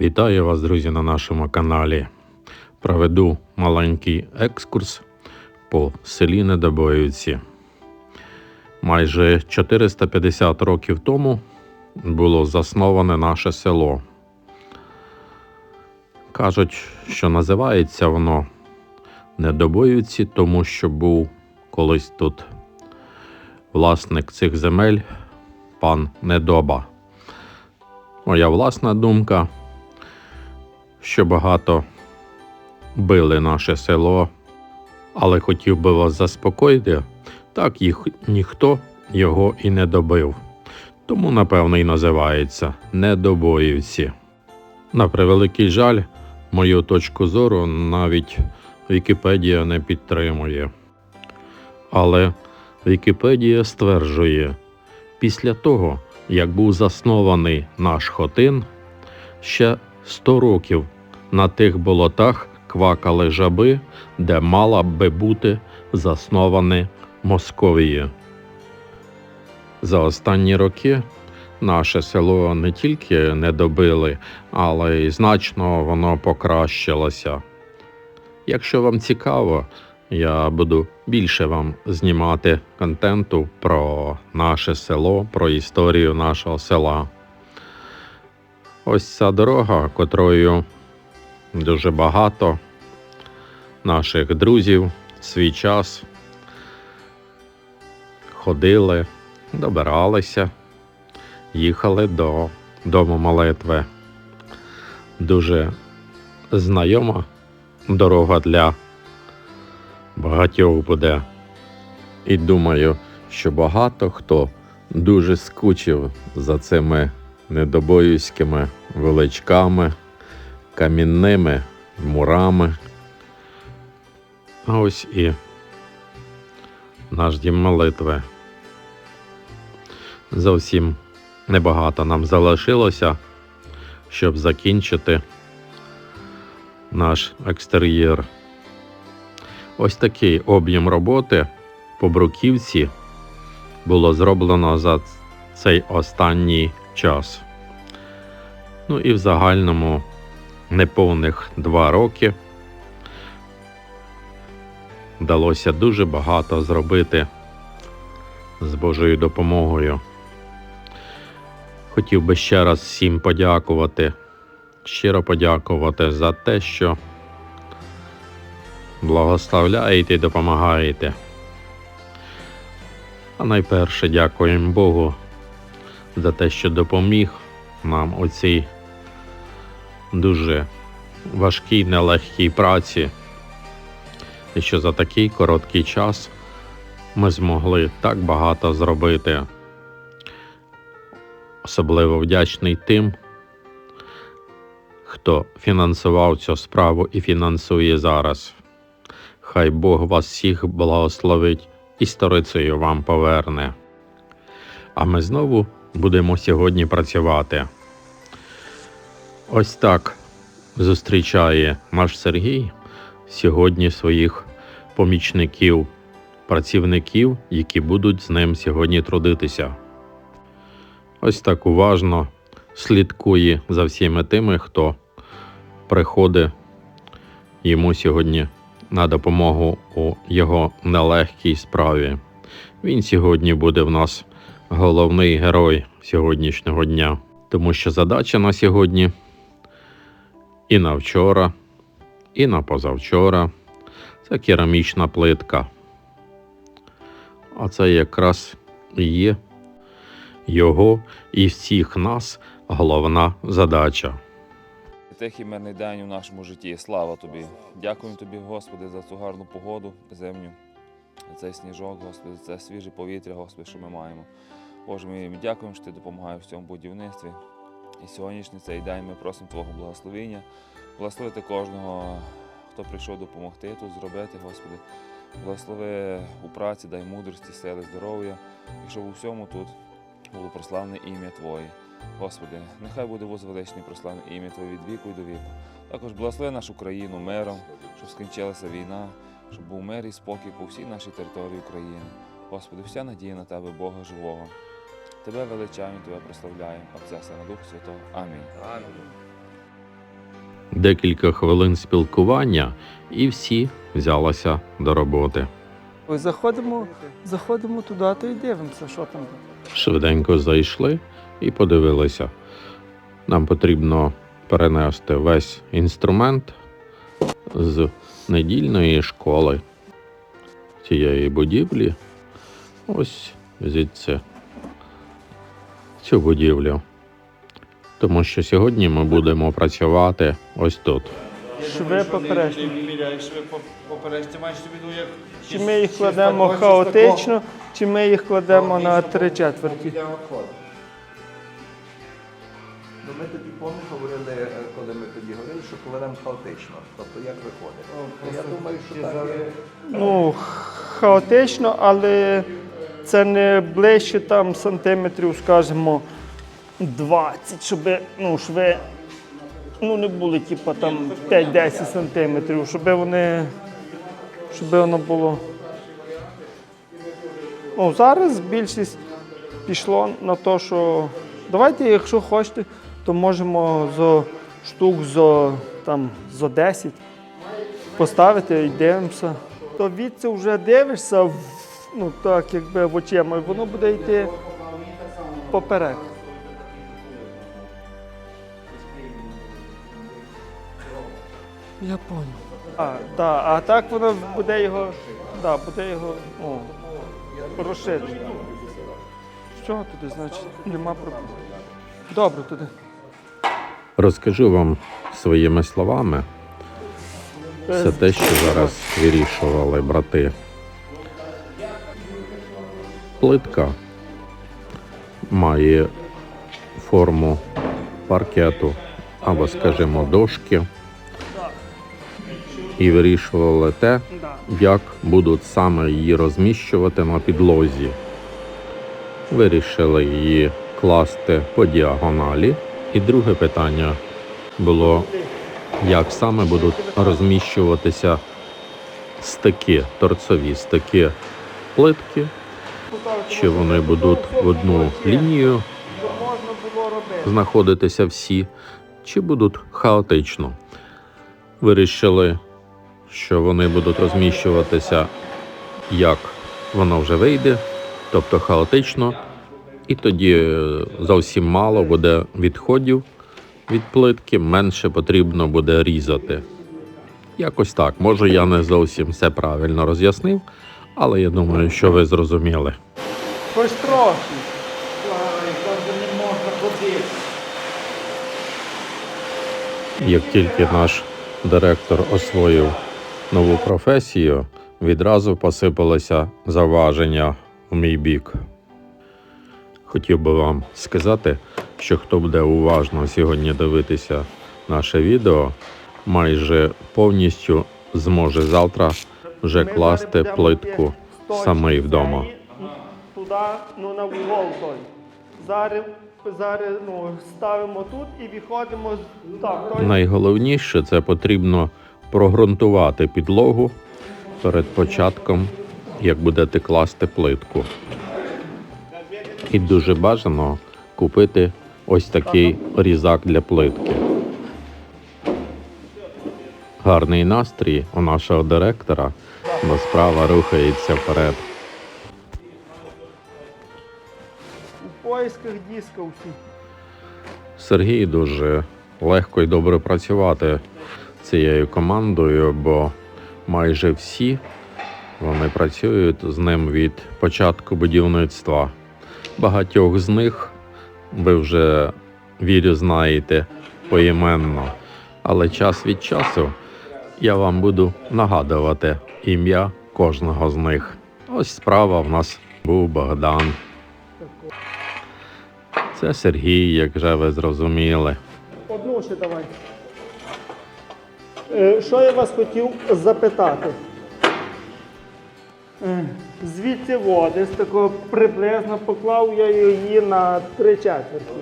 Вітаю вас, друзі, на нашому каналі. Проведу маленький екскурс по селі Недобоївці. Майже 450 років тому було засноване наше село. Кажуть, що називається воно Недобоївці, тому що був колись тут власник цих земель пан Недоба. Моя власна думка, що багато били наше село, але хотів би вас заспокоїти, так їх ніхто його і не добив. Тому, напевно, і називається Недобоївці. На превеликий жаль, мою точку зору навіть Вікіпедія не підтримує. Але Вікіпедія стверджує, після того, як був заснований наш хотин, ще 100 років на тих болотах квакали жаби, де мала би бути засноване Московіє. За останні роки наше село не тільки не добили, але й значно воно покращилося. Якщо вам цікаво, я буду більше вам знімати контенту про наше село, про історію нашого села. Ось ця дорога, котрою дуже багато наших друзів в свій час ходили, добиралися, їхали до дому молитви. Дуже знайома дорога для багатьох буде. І думаю, що багато хто дуже скучив за цими недобоївськими величками, камінними мурами. А ось і наш дім молитви. Зовсім небагато нам залишилося, щоб закінчити наш екстер'єр. Ось такий об'єм роботи по бруківці було зроблено за цей останній час. Ну і в загальному неповних два роки вдалося дуже багато зробити з Божою допомогою. Хотів би ще раз всім подякувати, щиро подякувати за те, що благословляєте і допомагаєте. А найперше дякуємо Богу за те, що допоміг нам у цій дуже важкій, нелегкій праці, і що за такий короткий час ми змогли так багато зробити. Особливо вдячний тим, хто фінансував цю справу і фінансує зараз. Хай Бог вас всіх благословить і сторицею вам поверне. А ми знову будемо сьогодні працювати. Ось так зустрічає наш Сергій сьогодні своїх помічників, працівників, які будуть з ним сьогодні трудитися. Ось так уважно слідкує за всіми тими, хто приходить йому сьогодні на допомогу у його нелегкій справі. Він сьогодні буде в нас головний герой сьогоднішнього дня, тому що задача на сьогодні і на вчора, і на позавчора це керамічна плитка. А це якраз і є його і всіх нас головна задача. Тихий мирний день у нашому житті. Слава тобі. Дякуємо тобі, Господи, за цю гарну погоду, землю, за цей сніжок, Господи, за це свіже повітря, Господи, що ми маємо. Боже, ми дякуємо, що ти допомагаєш в цьому будівництві. І сьогоднішній цей день ми просимо Твого благословення, благословити кожного, хто прийшов допомогти тут зробити, Господи. Благослови у праці, дай мудрості, сили, здоров'я, і щоб у всьому тут було прославне ім'я Твоє. Господи, нехай буде возвеличне прославне ім'я Твоє від віку і до віку. Також благослови нашу країну миром, щоб скінчилася війна, щоб був мир і спокій по всій нашій території України. Господи, вся надія на Тебе, Бога живого. Тебе величаємо, Тебе прославляємо, Отця Сина Духа Святого. Амінь. Амінь. Декілька хвилин спілкування, і всі взялися до роботи. Ось заходимо, заходимо туди, то і дивимося, що там. Швиденько зайшли і подивилися. Нам потрібно перенести весь інструмент з недільної школи цієї будівлі. Ось звідси цю будівлю. Тому що сьогодні ми будемо працювати ось тут. Шви поперечні. Чи ми їх кладемо хаотично, чи ми їх кладемо на три четверті. Ну, ми тоді помниш, говорили, е, коли ми тоді говорили, що кладемо хаотично. Тобто як виходить? Ну, Я думаю, що так. Ну, хаотично, але це не ближче там сантиметрів, скажімо, 20, щоб ну, шви ну, не були типу, там 5-10 сантиметрів, щоб вони щоб воно було. Ну, зараз більшість пішло на те, що давайте, якщо хочете, то можемо за штук за, там, за 10 поставити і дивимося. То відси вже дивишся, в, ну так, якби в очима, воно буде йти поперек. Я понял. А, да, а так воно буде його, да, буде його о, розширити. Що туди, значить, нема проблем. Добре туди. Розкажу вам своїми словами все те, що зараз вирішували брати. Плитка має форму паркету або, скажімо, дошки. І вирішували те, як будуть саме її розміщувати на підлозі. Вирішили її класти по діагоналі. І друге питання було, як саме будуть розміщуватися стики, торцові стики плитки, чи вони будуть в одну лінію знаходитися всі, чи будуть хаотично. Вирішили, що вони будуть розміщуватися, як воно вже вийде, тобто хаотично, і тоді е, зовсім мало буде відходів від плитки, менше потрібно буде різати. Якось так. Може, я не зовсім все правильно роз'яснив, але я думаю, що ви зрозуміли. Хоч трохи. Як тільки наш директор освоїв нову професію, відразу посипалися зауваження в мій бік. Хотів би вам сказати, що хто буде уважно сьогодні дивитися наше відео, майже повністю зможе завтра вже класти плитку самий вдома. Туди, ну на вугол той. Зараз, зараз ну, ставимо тут і виходимо так. той- Найголовніше це потрібно прогрунтувати підлогу перед початком, як будете класти плитку. І дуже бажано купити ось такий різак для плитки. Гарний настрій у нашого директора, бо справа рухається вперед. У поисках диска. Сергій дуже легко і добре працювати цією командою, бо майже всі вони працюють з ним від початку будівництва. Багатьох з них ви вже вірю знаєте поіменно, але час від часу я вам буду нагадувати ім'я кожного з них. Ось справа в нас був Богдан. Це Сергій, як вже ви зрозуміли. Одну ще давай. Е, Що я вас хотів запитати? Е, Звідси води, з такого приблизно поклав я її на три четверті.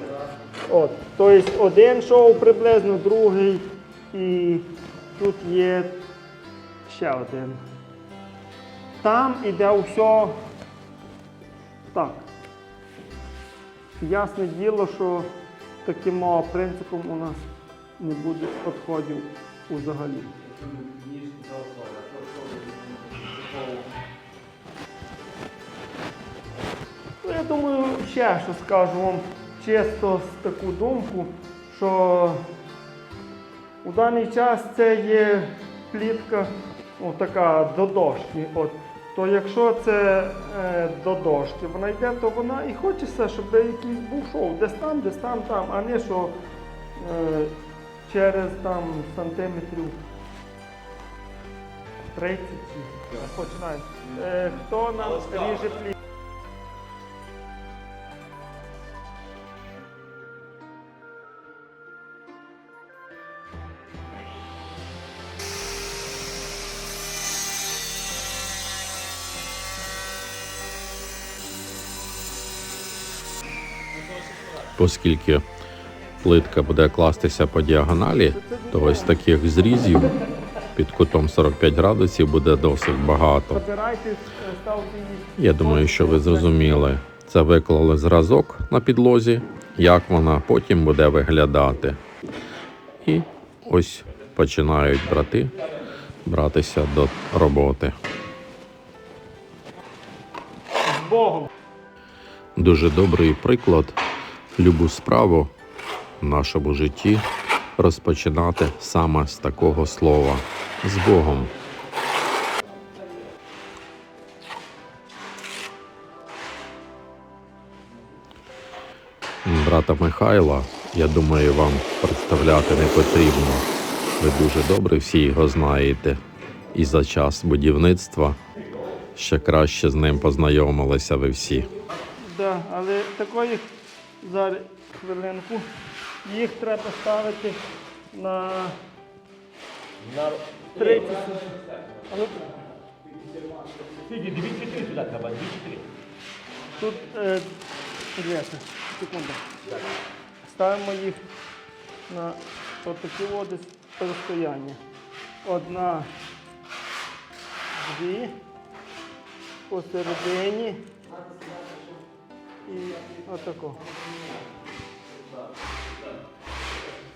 От, тобто один шов приблизно, другий і тут є ще один. Там іде все так. Ясне діло, що таким принципом у нас не буде відходів взагалі. Ну, я думаю, ще що скажу вам чисто з таку думку, що у даний час це є плітка ну, така до дошки. От. То якщо це е, до дошки вона йде, то вона і хочеться, щоб якийсь був шоу. Десь там, десь там, там, а не що е, через там сантиметрів 30. Починаємо. Е, хто нам ріже плітку? Оскільки плитка буде кластися по діагоналі, то ось таких зрізів під кутом 45 градусів буде досить багато. Я думаю, що ви зрозуміли. Це виклали зразок на підлозі, як вона потім буде виглядати. І ось починають брати братися до роботи. Богом. Дуже добрий приклад любу справу в нашому житті розпочинати саме з такого слова з Богом. Брата Михайла, я думаю, вам представляти не потрібно. Ви дуже добре всі його знаєте. І за час будівництва ще краще з ним познайомилися ви всі. Да, але такої зараз хвилинку. Їх треба ставити на, на 30. А ну, дивіться ти сюди треба, двічі три. тут е, дивіться, секунду. Ставимо їх на отакі води розстояння. Одна, дві, посередині і отако.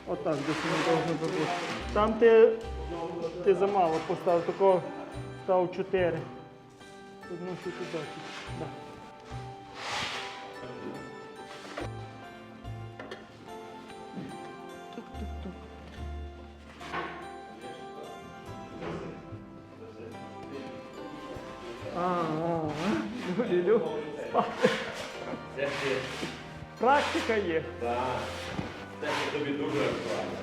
Отак десь не би бути. Там ти, ти замало поставив, такого став чотири. Одну штуку досить. Да. А, а, а. Люблю спати. Практика є. Це тобі дуже актуально.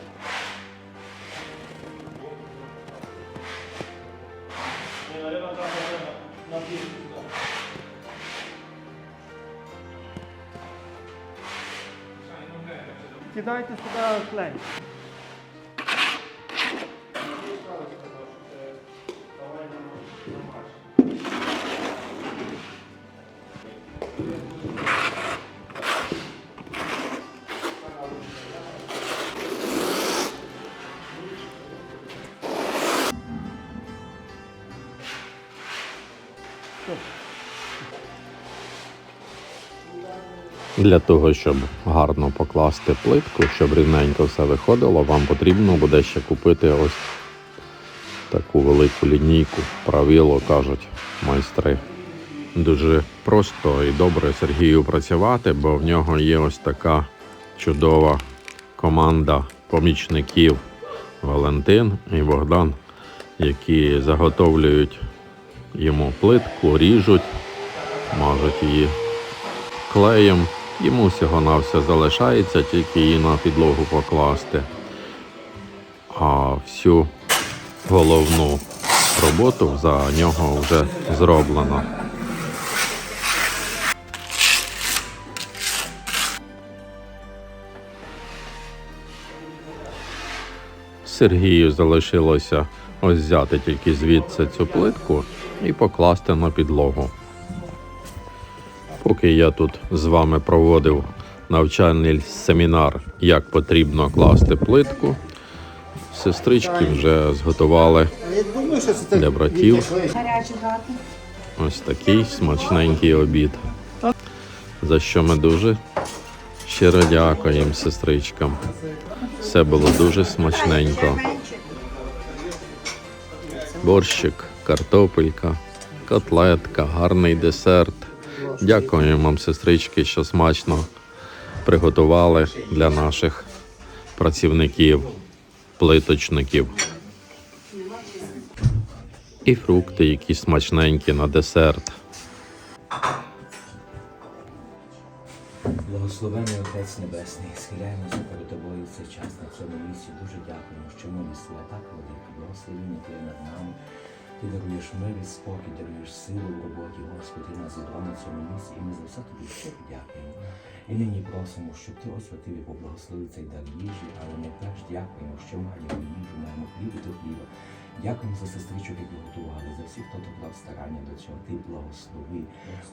Кидайте сюди клей. Для того, щоб гарно покласти плитку, щоб рівненько все виходило, вам потрібно буде ще купити ось таку велику лінійку. Правило кажуть майстри. Дуже просто і добре Сергію працювати, бо в нього є ось така чудова команда помічників Валентин і Богдан, які заготовлюють йому плитку, ріжуть, мажуть її клеєм. Йому всього на все залишається, тільки її на підлогу покласти. А всю головну роботу за нього вже зроблено. Сергію залишилося ось взяти тільки звідси цю плитку і покласти на підлогу. Поки я тут з вами проводив навчальний семінар, як потрібно класти плитку, сестрички вже зготували для братів ось такий смачненький обід. За що ми дуже Щиро дякуємо сестричкам. Все було дуже смачненько. Борщик, картопелька, котлетка, гарний десерт. Дякуємо вам, сестрички, що смачно приготували для наших працівників, плиточників. І фрукти, які смачненькі на десерт. Благословений Отець Небесний, схиляємося перед тобою в цей час на цьому місці. Дуже дякуємо, що милість твоя так велика, благословіння Твоє над нами. Ти даруєш мир і спокій, даруєш силу в роботі, Господи, ти нас зібрав на цьому місці, і ми за все тобі щиро дякуємо. І нині просимо, щоб ти освятив і поблагословив цей дар їжі, але ми теж дякуємо, що маємо їжу, маємо хліб і до хліба. Дякуємо за сестричок, які готували, за всіх, хто доклав старання до цього. Ти благослови.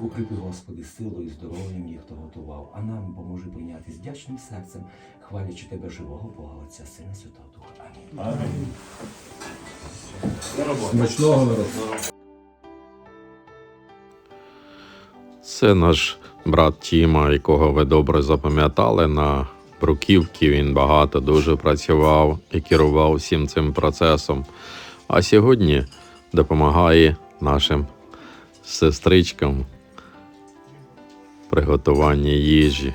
Укріпи, Господи, силою і здоров'ям їх, хто готував, а нам поможи прийняти з вдячним серцем, хвалячи тебе живого Бога, Отця, Сина Святого Духа. Амінь. Це наш брат Тіма, якого ви добре запам'ятали на бруківці. Він багато дуже працював і керував всім цим процесом. А сьогодні допомагає нашим сестричкам в приготуванні їжі.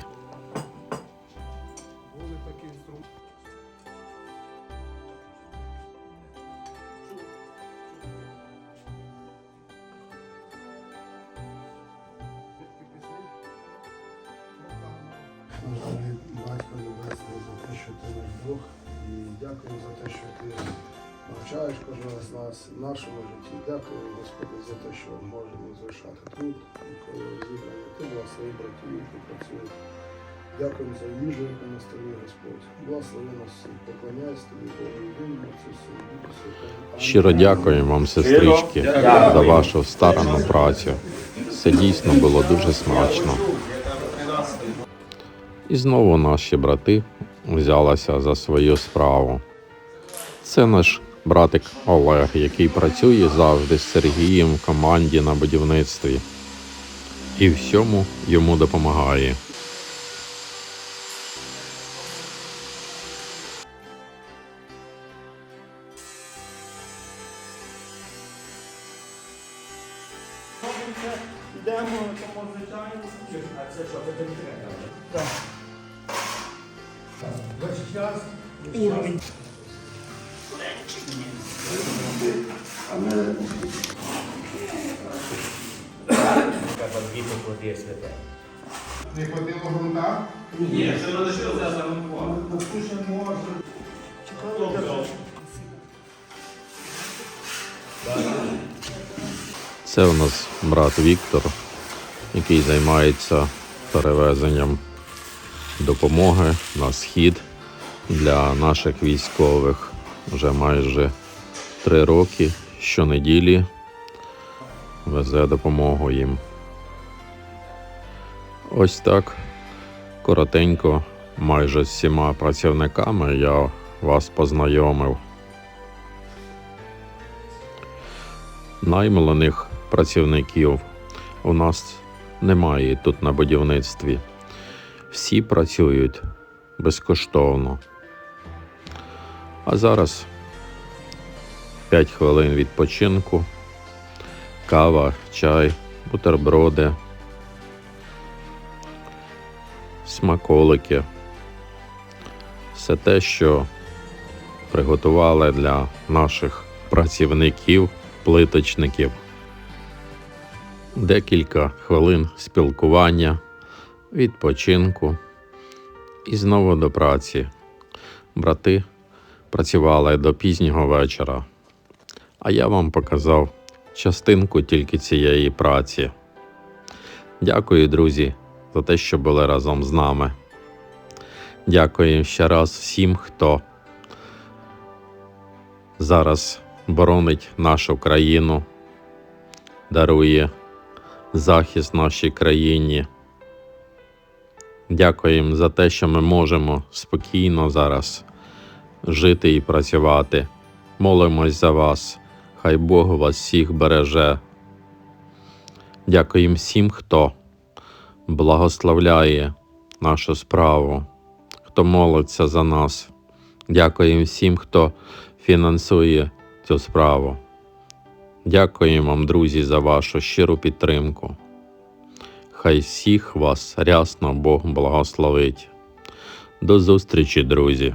Батько Небесний за те, що ти наш Бог, і дякую за те, що ти навчаєш кожного з нас в нашому житті. Дякую, Господи, за те, що можемо залишати тут, коли зібрання. Ти благослови братів, які працюють. Дякуємо за їжу, яку на столі Господь. Благослови нас всіх, поклоняйся тобі, Богу, єдиному Отцю, Сину, Духу Щиро дякуємо вам, сестрички, за вашу старанну працю. Це дійсно було дуже смачно. І знову наші брати взялися за свою справу. Це наш братик Олег, який працює завжди з Сергієм в команді на будівництві. І всьому йому допомагає. Дві поклади святе. Не хватило грунта? Це у нас брат Віктор, який займається перевезенням допомоги на схід для наших військових. Вже майже три роки щонеділі везе допомогу їм. Ось так коротенько, майже з всіма працівниками я вас познайомив. наймолених працівників у нас немає тут на будівництві. Всі працюють безкоштовно. А зараз 5 хвилин відпочинку, кава, чай, бутерброди, смаколики. Все те, що приготували для наших працівників плиточників. Декілька хвилин спілкування, відпочинку і знову до праці. Брати працювали до пізнього вечора, а я вам показав частинку тільки цієї праці. Дякую, друзі, за те, що були разом з нами. Дякую ще раз всім, хто зараз боронить нашу країну, дарує захист нашій країні. Дякуємо за те, що ми можемо спокійно зараз жити і працювати. Молимось за вас. Хай Бог вас всіх береже. Дякуємо всім, хто благословляє нашу справу, хто молиться за нас. Дякуємо всім, хто фінансує цю справу. Дякуємо вам, друзі, за вашу щиру підтримку. Хай всіх вас рясно Бог благословить. До зустрічі, друзі!